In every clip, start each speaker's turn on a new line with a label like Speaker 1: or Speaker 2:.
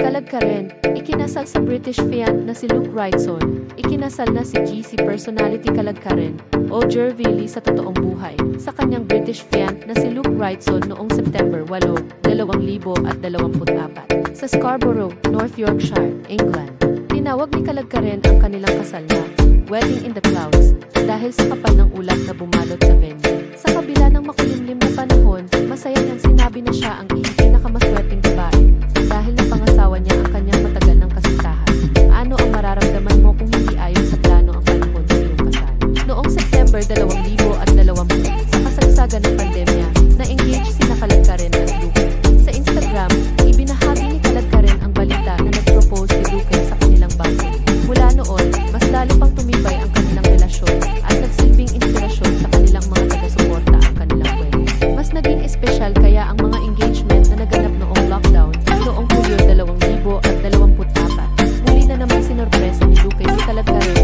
Speaker 1: Kalag ka rin, ikinasal sa British fiant na si Luke Wrightson, ikinasal na si GC personality Kalag ka rin, o Jervili sa totoong buhay, sa kanyang British fiant na si Luke Wrightson noong September 8, 2024, sa Scarborough, North Yorkshire, England. Tinawag ni Kalag ka rin ang kanilang kasal na Wedding in the Clouds dahil sa kapal ng ulap na bumalot sa venue. Sa kabila ng makulimlim na panahon, masaya niyang sinabi na siya ang iyong pinakamaswerteng September 2020, sa kasagsagan ng pandemya, na-engage si Nakalagkaren at Luke. Sa Instagram, ibinahagi ni Kalagkaren ang balita na nag-propose si Luke sa kanilang base. Mula noon, mas lalo pang tumibay ang kanilang relasyon at nagsilbing inspirasyon sa kanilang mga taga-suporta ang kanilang wedding. Mas naging espesyal kaya ang mga engagement na naganap noong lockdown noong Hulyo 2024. Muli na naman sinorpresa ni Luque si Kalagkaren sa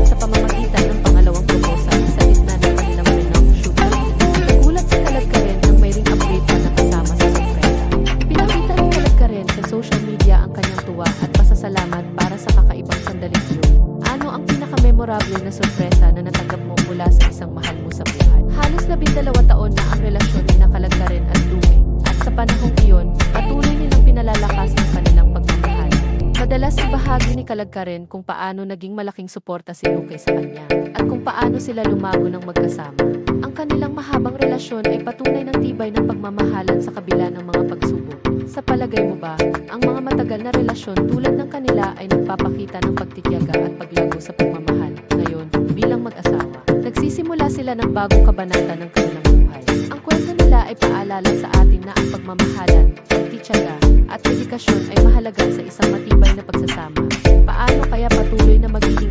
Speaker 1: ang pinaka-memorable na sorpresa na natanggap mo mula sa isang mahal mo sa buhay? Halos labindalawa taon na ang relasyon ni Nakalagkaren at Luque. At sa panahong iyon, patuloy nilang pinalalakas ang kanilang pagmamahal. Madalas ibahagi ni Kalagkaren kung paano naging malaking suporta si Luque sa kanya at kung paano sila lumago ng magkasama. Ang kanilang mahabang relasyon ay patunay ng tibay ng pagmamahalan sa kabila ng mga pagsubok. Sa palagay mo ba, ang mga matagal na relasyon tulad ng kanila ay nagpapakita ng pagtityaga at paglago sa pagmamahal? Nagsisimula sila ng bagong kabanata ng kanilang buhay. Ang kwento nila ay paalala sa atin na ang pagmamahalan, pagtityaga, at dedikasyon ay mahalaga sa isang matibay na pagsasama. Paano kaya patuloy na magiging